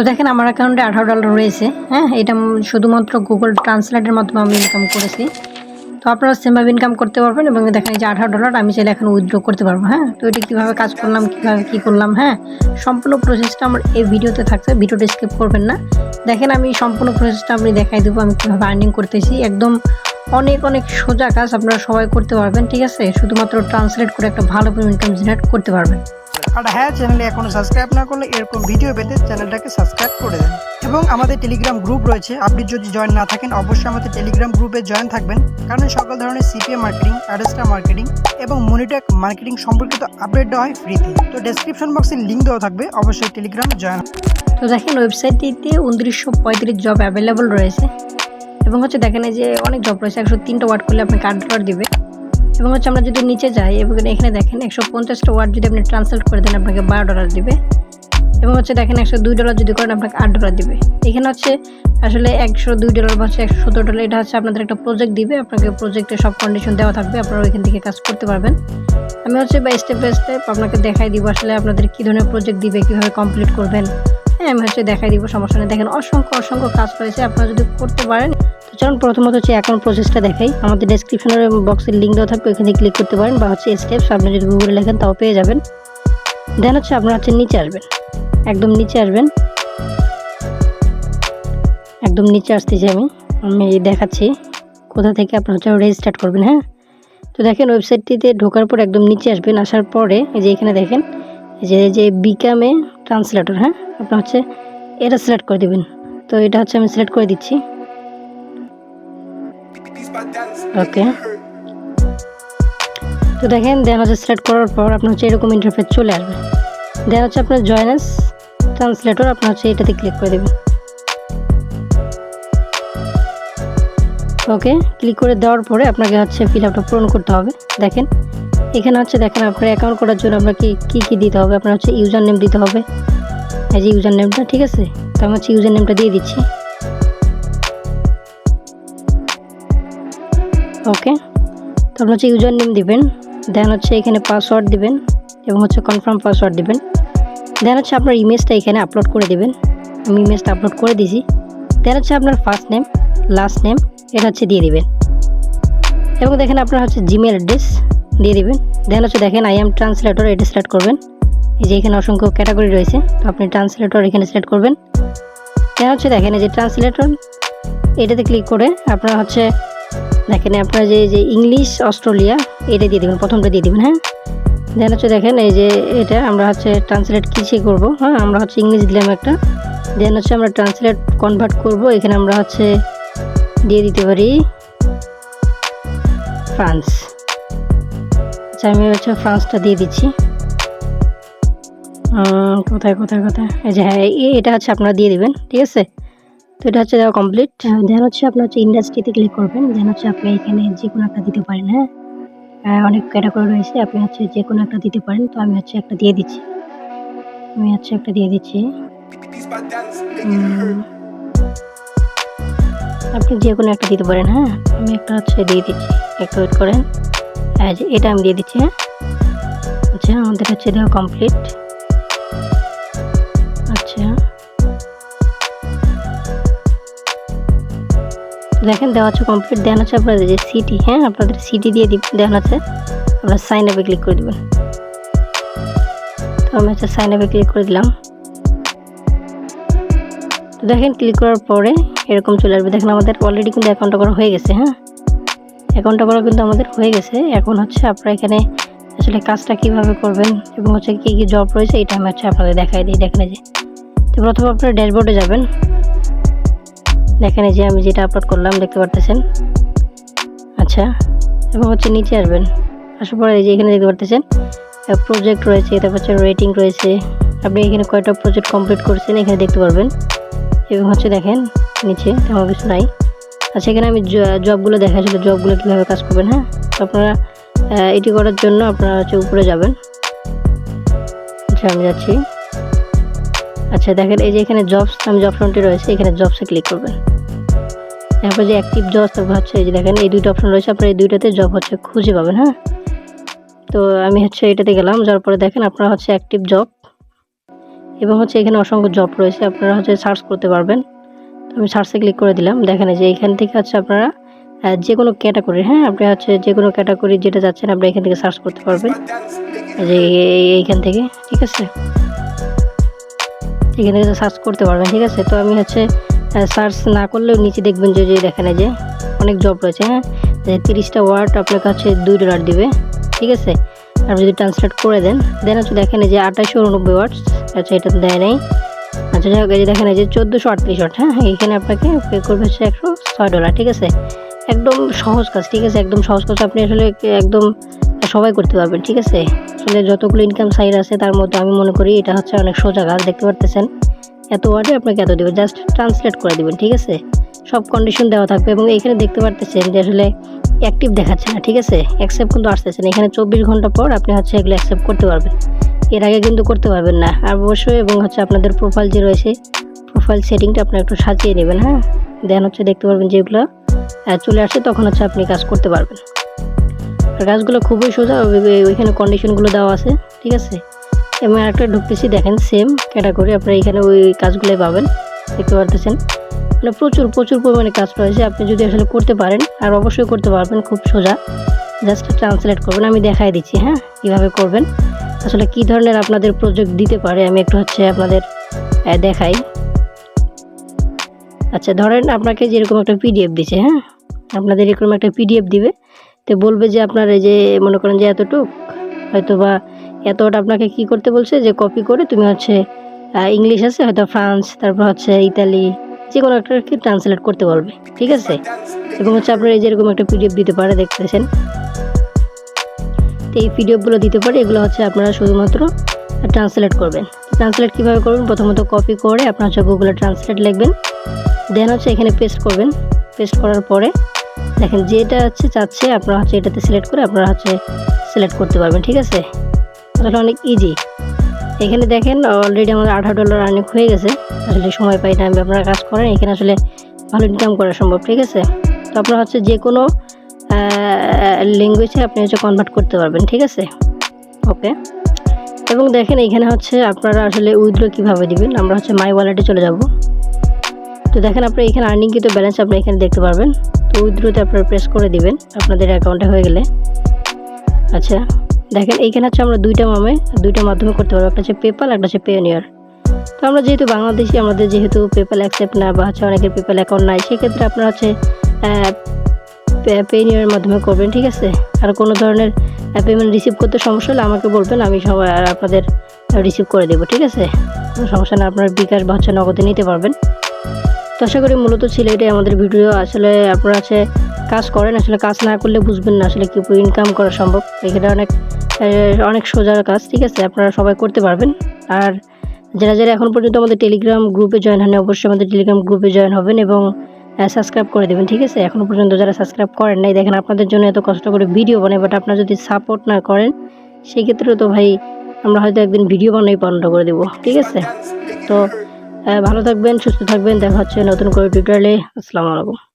তো দেখেন আমার অ্যাকাউন্টে আঠারো ডলার রয়েছে হ্যাঁ? এটা শুধুমাত্র গুগল ট্রান্সলেটের মাধ্যমে আমি ইনকাম করেছি। তো আপনারা সেমভাবে ইনকাম করতে পারবেন এবং দেখেন যে আঠারো ডলার আমি চাইলে এখন উইথড্র করতে পারব হ্যাঁ? তো এটা কীভাবে কাজ করলাম, কীভাবে কী করলাম হ্যাঁ? সম্পূর্ণ প্রসেসটা আমার এই ভিডিওতে থাকছে, ভিডিওটা স্কিপ করবেন না। দেখেন আমি সম্পূর্ণ প্রসেসটা আমি দেখাই দেবো, আমি কীভাবে আর্নিং করতেছি। একদম অনেক অনেক সোজা কাজ আপনারা সবাই করতে পারবেন, ঠিক আছে? শুধুমাত্র ট্রান্সলেট করে একটা ভালো ইনকাম জেনারেট করতে পারবেন। আর হ্যাঁ চ্যানেলে এখনও সাবস্ক্রাইব না করলে এরকম ভিডিও পেতে চ্যানেলটাকে সাবস্ক্রাইব করে দেন। এবং আমাদের টেলিগ্রাম গ্রুপ রয়েছে, আপনি যদি জয়েন না থাকেন, অবশ্যই আমাদের টেলিগ্রাম গ্রুপে জয়েন থাকবেন। কারণ সকল ধরনের সিপিএ মার্কেটিং অ্যাডেস্টার মার্কেটিং এবং মনিটেক মার্কেটিং সম্পর্কিত আপডেট দেওয়া হয় ফ্রিতে তো ডেসক্রিপশন বক্সে লিঙ্ক দেওয়া থাকবে, অবশ্যই টেলিগ্রামে জয়েন তো দেখেন ওয়েবসাইটটিতে উনত্রিশশো পঁয়ত্রিশ জব অ্যাভেলেবল রয়েছে। এবং হচ্ছে দেখেন যে অনেক জব রয়েছে, একশো তিনটা ওয়ার্ড করলে আপনি ডলার দিবে। এবং হচ্ছে আমরা যদি নিচে যাই এবং এখানে দেখেন একশো পঞ্চাশটা ওয়ার্ড যদি আপনি ট্রান্সলেট করে দেন, আপনাকে বারো ডলার দিবে। এবং হচ্ছে দেখেন একশো দুই ডলার যদি করেন, আপনাকে আট ডলার দিবে। এখানে হচ্ছে আসলে একশো দুই ডলার বা হচ্ছে একশো সত্তর ডলার, এটা হচ্ছে আপনাদের একটা প্রজেক্ট দিবে। আপনাকে প্রজেক্টের সব কন্ডিশন দেওয়া থাকবে, আপনারা ওইখান থেকে কাজ করতে পারবেন। আমি হচ্ছে বা স্টেপ বাই স্টেপ আপনাকে দেখাই দিব আসলে আপনাদের কী ধরনের প্রজেক্ট দিবে, কীভাবে কমপ্লিট করবেন। হ্যাঁ আমি হচ্ছে দেখাই দিব, সমস্যা নেই। দেখেন, অসংখ্য অসংখ্য কাজ রয়েছে, আপনারা যদি করতে পারেন, তো চলুন প্রথমত হচ্ছে অ্যাকাউন্ট প্রসেসটা দেখাই। আমাদের ডেসক্রিপশনের বক্সের লিঙ্ক দেওয়া থাকবে, ওইখানে ক্লিক করতে পারেন বা হচ্ছে স্টেপস আপনি যদি গুগলে লেখেন, তাও পেয়ে যাবেন। দেন হচ্ছে আপনারা হচ্ছে নিচে আসবেন। একদম নিচে আসবেন। একদম নিচে আসতেছি আমি। আমি দেখাচ্ছি কোথা থেকে আপনার হচ্ছে রেজিস্টার্ট করবেন হ্যাঁ? তো দেখেন ওয়েবসাইটটিতে ঢোকার পর একদম নিচে আসবেন, আসার পরে, এই যে এখানে দেখেন যে যে বিকামে ট্রান্সলেটর হ্যাঁ? আপনার হচ্ছে এটা সিলেক্ট করে দেবেন। তো এটা হচ্ছে আমি সিলেক্ট করে দিচ্ছি। ওকে তো দেখেন দেন হচ্ছে সিলেক্ট করার পর আপনার হচ্ছে এরকম ইন্টারফেস চলে আসবে। দেন হচ্ছে আপনার জয়েন্স ট্রান্সলেটর আপনার হচ্ছে এটাতে ক্লিক করে দেবেন। ওকে ক্লিক করে দেওয়ার পরে আপনাকে হচ্ছে ফিল আপটা পূরণ করতে হবে। দেখেন এখানে হচ্ছে দেখেন আপনার অ্যাকাউন্ট করার জন্য আপনাকে কী কী দিতে হবে? আপনার হচ্ছে ইউজার নেম দিতে হবে। এই যে ইউজার নেমটা ঠিক আছে? তো আমি হচ্ছে ইউজার নেমটা দিয়ে দিচ্ছি। ওকে তো আপনার হচ্ছে ইউজার নেম দিবেন। দেন হচ্ছে এখানে পাসওয়ার্ড দিবেন এবং হচ্ছে কনফার্ম পাসওয়ার্ড দিবেন। দেন হচ্ছে আপনার ইমেজটা এখানে আপলোড করে দেবেন। আমি ইমেজটা আপলোড করে দিয়েছি দেন হচ্ছে আপনার ফার্স্ট নেম লাস্ট নেম এটা হচ্ছে দিয়ে দিবেন। এবং দেখেন আপনার হচ্ছে জিমেল অ্যাড্রেস দিয়ে দিবেন। দেন হচ্ছে দেখেন আই এম ট্রান্সলেটর এটা সিলেক্ট করবেন। এই যে এখানে অসংখ্য ক্যাটাগরি রয়েছে, তো আপনি ট্রান্সলেটর এখানে সিলেক্ট করবেন। দেন হচ্ছে দেখেন, এই যে ট্রান্সলেটর এটাতে ক্লিক করে আপনারা হচ্ছে, দেখেন, আপনার যে যে ইংলিশ অস্ট্রেলিয়া এটা দিয়ে দেবেন, প্রথমটা দিয়ে দেবেন হ্যাঁ? দেন হচ্ছে দেখেন, এই যে এটা আমরা হচ্ছে ট্রান্সলেট কিসে করব হ্যাঁ? আমরা হচ্ছে ইংলিশ দিলাম একটা। দেন হচ্ছে আমরা ট্রান্সলেট কনভার্ট করব, এখানে আমরা হচ্ছে, দিয়ে দিতে পারি ফ্রান্স আচ্ছা আমি হচ্ছে ফ্রান্সটা দিয়ে দিচ্ছি। কোথায় কোথায় কোথায়? এই যে হ্যাঁ এটা হচ্ছে আপনারা দিয়ে দিবেন, ঠিক আছে? তো এটা হচ্ছে দেওয়া কমপ্লিট দেন হচ্ছে আপনার হচ্ছে ইন্ডাস্ট্রিতে ক্লিক করবেন দেন হচ্ছে আপনি এখানে যে কোনো একটা দিতে পারেন হ্যাঁ? অনেক ক্যাটাগরি রয়েছে, আপনি হচ্ছে যে কোনো একটা দিতে পারেন, তো আমি হচ্ছে একটা দিয়ে দিচ্ছি। আমি হচ্ছে একটা দিয়ে দিচ্ছি। আপনি যে কোনো একটা দিতে পারেন হ্যাঁ? আমি একটা হচ্ছে দিয়ে দিচ্ছি, একটু ওয়েট করেন। যে, এটা আমি দিয়ে দিচ্ছি হ্যাঁ? আচ্ছা আমাদের হচ্ছে দেওয়া কমপ্লিট আচ্ছা। দেখেন, দেওয়া হচ্ছে কমপ্লিট দেন হচ্ছে আপনাদের যে সিটি হ্যাঁ? আপনাদের সিটি দিয়ে দেন হচ্ছে আপনার সাইন আপে ক্লিক করে দেবেন। তো আমি হচ্ছে সাইন আপে ক্লিক করে দিলাম। তো দেখেন ক্লিক করার পরে এরকম চলে আসবে। দেখেন, আমাদের অলরেডি কিন্তু অ্যাকাউন্টটা করা হয়ে গেছে হ্যাঁ? অ্যাকাউন্টটা করা কিন্তু আমাদের হয়ে গেছে। এখন হচ্ছে আপনারা এখানে আসলে কাজটা কীভাবে করবেন এবং হচ্ছে কী কী জব রয়েছে এটা আমি হচ্ছে আপনাদের দেখাই দিই। দেখেন যে, তো প্রথমে আপনারা ড্যাশবোর্ডে যাবেন। দেখেন যে আমি যেটা আপলোড করলাম, দেখতে পারতেছেন? আচ্ছা এবং হচ্ছে নিচে আসবেন। আসার পরে এই যে এখানে দেখতে পারতেছেন প্রজেক্ট রয়েছে, তারপর হচ্ছে রেটিং রয়েছে। আপনি এখানে কয়টা প্রজেক্ট কমপ্লিট করছেন, এখানে দেখতে পারবেন। এবং হচ্ছে দেখেন, নিচে তেমন কিছু নাই। আচ্ছা এখানে আমি জবগুলো দেখা ছিল, জবগুলো কীভাবে কাজ করবেন হ্যাঁ? তো আপনারা এটি করার জন্য আপনারা হচ্ছে উপরে যাবেন। আচ্ছা আমি যাচ্ছি। আচ্ছা দেখেন, এই যে এখানে জবস, আমি জব ফ্রন্টে রয়েছে, এখানে জবসে ক্লিক করবেন। তারপর যে অ্যাক্টিভ জবস, তারপর হচ্ছে এই যে দেখেন, এই দুইটা অপশন রয়েছে, আপনারা এই দুইটাতে জব হচ্ছে খুঁজে পাবেন হ্যাঁ? তো আমি হচ্ছে এটাতে গেলাম যার পরে দেখেন, আপনারা হচ্ছে অ্যাক্টিভ জব, এবং হচ্ছে এখানে অসংখ্য জব রয়েছে, আপনারা হচ্ছে সার্চ করতে পারবেন। আমি সার্চে ক্লিক করে দিলাম। দেখেন যে এখান থেকে হচ্ছে আপনারা যে কোনো ক্যাটাগরি হ্যাঁ? আপনি হচ্ছে যে কোনো ক্যাটাগরি যেটা যাচ্ছেন, আপনি এখান থেকে সার্চ করতে পারবেন। যে এই- এই- এইখান থেকে, ঠিক আছে? এখান থেকে সার্চ করতে পারবেন, ঠিক আছে? তো আমি হচ্ছে সার্চ না করলেও নিচে দেখবেন যে দেখেন যে অনেক জব রয়েছে হ্যাঁ? তিরিশটা ওয়ার্ড আপনার কাছে দুই ডলার দিবে, ঠিক আছে? আপনি যদি ট্রান্সলেট করে দেন দেন হচ্ছে দেখেন যে আঠাশশো উননব্বই ওয়ার্ডস আচ্ছা এটা তো দেয় নাই। আচ্ছা যাই হোক এই যে দেখেন এই যে চোদ্দোশো আটত্রিশ ওয়াট হ্যাঁ? এইখানে আপনাকে পে করবে হচ্ছে একশো ছয় ডলার ঠিক আছে? একদম সহজ কাজ, ঠিক আছে? একদম সহজ কাজ, আপনি আসলে একদম সবাই করতে পারবেন, ঠিক আছে? আসলে যতগুলো ইনকাম সাইড আছে, তার মধ্যে আমি মনে করি এটা হচ্ছে অনেক সোজা কাজ, দেখতে পারতেছেন? এত ওয়ার্ডে আপনাকে এত দেবে জাস্ট ট্রান্সলেট করে দিবেন, ঠিক আছে? সব কন্ডিশন দেওয়া থাকবে এবং এখানে দেখতে পারতেছেন যে আসলে অ্যাক্টিভ দেখাচ্ছে না, ঠিক আছে? অ্যাকসেপ্ট কিন্তু আসতেছে না। এখানে চব্বিশ ঘণ্টা পর আপনি হচ্ছে এগুলো অ্যাকসেপ্ট করতে পারবেন। এর আগে কিন্তু করতে পারবেন না। আর অবশ্যই এবং হচ্ছে আপনাদের প্রোফাইল যে রয়েছে প্রোফাইল সেটিংটা আপনার একটু সাজিয়ে নেবেন হ্যাঁ? দেন হচ্ছে দেখতে পারবেন যেগুলো চলে আসে, তখন হচ্ছে আপনি কাজ করতে পারবেন। আর কাজগুলো খুবই সোজা ওই- ওই- ওইখানে কন্ডিশনগুলো দেওয়া আছে, ঠিক আছে? এবং একটা ঢুকতেছি, দেখেন সেম ক্যাটাগরি আপনারা এখানে ওই কাজগুলোই পাবেন, দেখতে পারতেছেন? মানে প্রচুর প্রচুর পরিমাণে কাজ রয়েছে, আপনি যদি আসলে করতে পারেন, আর অবশ্যই করতে পারবেন, খুব সোজা। জাস্ট ট্রান্সলেট করবেন, আমি দেখাই দিচ্ছি হ্যাঁ? কীভাবে করবেন। আসলে কী ধরনের আপনাদের প্রজেক্ট দিতে পারে, আমি একটু হচ্ছে আপনাদের দেখাই। আচ্ছা ধরেন আপনাকে যেরকম একটা পিডিএফ দিছে হ্যাঁ? আপনাদের এরকম একটা পিডিএফ দিবে, তো বলবে যে আপনার এই যে মনে করেন যে এতটুক হয়তো বা এতটা আপনাকে কি করতে বলছে যে কপি করে তুমি হচ্ছে ইংলিশ আছে, হয়তো ফ্রান্স তারপর হচ্ছে ইতালি যে কোনো একটা কি ট্রান্সলেট করতে বলবে, ঠিক আছে? এবং হচ্ছে আপনার এই যেরকম একটা পিডিএফ দিতে পারে, দেখতেছেন। এই পিডিএফগুলো দিতে পারে, এগুলো হচ্ছে আপনারা শুধুমাত্র ট্রান্সলেট করবেন। ট্রান্সলেট কীভাবে করবেন? প্রথমত কপি করে আপনার হচ্ছে গুগলে ট্রান্সলেট লিখবেন। দেন হচ্ছে এখানে পেস্ট করবেন। পেস্ট করার পরে দেখেন যেটা হচ্ছে চাচ্ছে, আপনারা হচ্ছে এটাতে সিলেক্ট করে আপনারা হচ্ছে সিলেক্ট করতে পারবেন, ঠিক আছে? তাহলে অনেক ইজি এখানে দেখেন অলরেডি আমাদের আঠারো ডলার আর্নিং হয়ে গেছে। আসলে সময় পাই আমি আপনারা কাজ করেন এখানে আসলে ভালো ইনকাম করা সম্ভব, ঠিক আছে? তো আপনারা হচ্ছে যে কোনো ল্যাঙ্গুয়েজে আপনি হচ্ছে কনভার্ট করতে পারবেন, ঠিক আছে? ওকে এবং দেখেন এখানে হচ্ছে আপনারা আসলে উইথড্র কীভাবে দিবেন? আমরা হচ্ছে মাই ওয়ালেটে চলে যাব। তো দেখেন আপনার এখানে আর্নিং কিন্তু ব্যালেন্স আপনি এখানে দেখতে পারবেন। তো উইথড্রোতে আপনারা প্রেস করে দিবেন, আপনাদের অ্যাকাউন্টে হয়ে গেলে। আচ্ছা দেখেন এইখানে হচ্ছে আমরা দুইটা মামে দুইটা মাধ্যমে করতে পারব। একটা হচ্ছে পেপাল একটা হচ্ছে পেনিয়ার তো আমরা যেহেতু বাংলাদেশি, আমাদের যেহেতু পেপাল অ্যাকসেপ্ট না বা হচ্ছে অনেকের পেপাল অ্যাকাউন্ট নাই, সেক্ষেত্রে আপনারা হচ্ছে পেনিয়ারের মাধ্যমে করবেন, ঠিক আছে? আর কোনো ধরনের পেমেন্ট রিসিভ করতে সমস্যা হলে আমাকে বলবেন, আমি সবাই আর আপনাদের রিসিভ করে দেবো, ঠিক আছে? সমস্যা না, আপনার বিকাশ বা হচ্ছে নগদে নিতে পারবেন। তো আশা করি মূলত ছিল এটাই আমাদের ভিডিও আসলে আপনারা আছে কাজ করেন, আসলে কাজ না করলে বুঝবেন না আসলে কি ইনকাম করা সম্ভব। এখানে অনেক অনেক সোজা কাজ, ঠিক আছে? আপনারা সবাই করতে পারবেন। আর যারা যারা এখন পর্যন্ত আমাদের টেলিগ্রাম গ্রুপে জয়েন হন অবশ্যই আমাদের টেলিগ্রাম গ্রুপে জয়েন হবেন এবং সাবস্ক্রাইব করে দেবেন ঠিক আছে? এখনও পর্যন্ত যারা সাবস্ক্রাইব করেন নাই দেখেন আপনাদের জন্য এত কষ্ট করে ভিডিও বানাই বাট আপনারা যদি সাপোর্ট না করেন সেক্ষেত্রেও তো ভাই আমরা হয়তো একদিন ভিডিও বানাই বন্ধ করে দেবো ঠিক আছে? তো আহ, ভালো থাকবেন সুস্থ থাকবেন দেখা হচ্ছে নতুন করে টুইটারে আসসালামু আলাইকুম।